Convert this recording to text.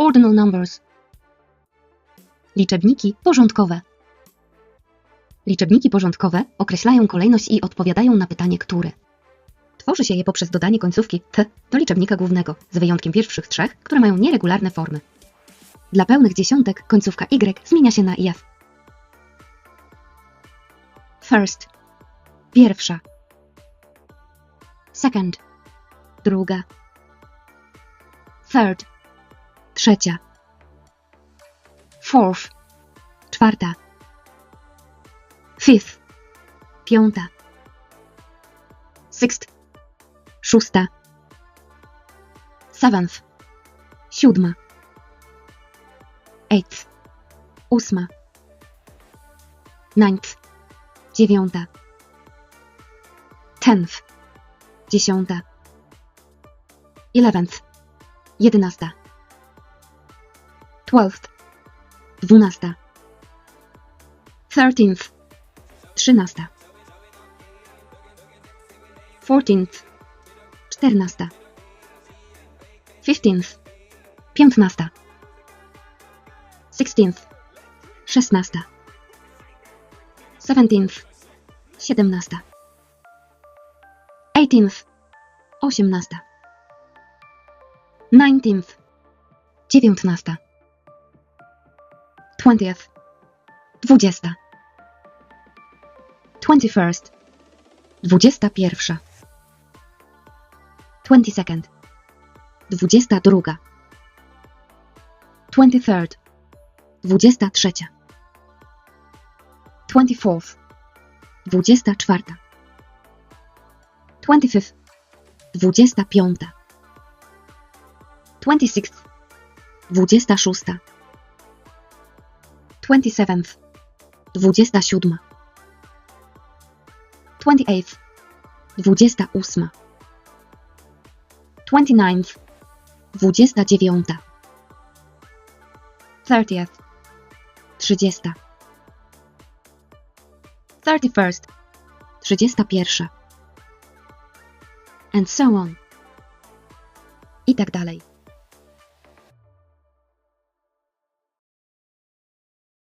Ordinal numbers. Liczebniki porządkowe. Liczebniki porządkowe określają kolejność i odpowiadają na pytanie który. Tworzy się je poprzez dodanie końcówki t do liczebnika głównego, z wyjątkiem pierwszych trzech, które mają nieregularne formy. Dla pełnych dziesiątek końcówka y zmienia się na if. First. Pierwsza. Second. Druga. Third. Trzecia. Fourth. Czwarta. Fifth. Piąta. Sixth. Szósta. Seventh. Siódma. Eighth. Ósma. Ninth. Dziewiąta. Tenth. Dziesiąta. Eleventh. Jedenasta. Twelfth. Dwunasta. Thirteenth. Trzynasta. Fourteenth. Czternasta. Fifteenth. Piętnasta. Sixteenth. Szesnasta. Seventeenth. Siedemnasta. Eighteenth. Osiemnasta. Nineteenth. Dziewiętnasta. Twentieth. Dwudziesta. Twenty-first. Dwudziesta pierwsza. Twenty-second. Dwudziesta druga. Twenty-third. Dwudziesta trzecia. Twenty-fourth. Dwudziesta czwarta. Twenty-fifth. Dwudziesta piąta. Twenty-sixth. Dwudziesta szósta. Twenty-seventh. Dwudziesta siódma. Twenty-eighth. Dwudziesta ósma. Twenty-ninth. Dwudziesta dziewiąta. Thirtieth. Trzydziesta. Thirty-first. Trzydziesta pierwsza. And so on. I tak dalej.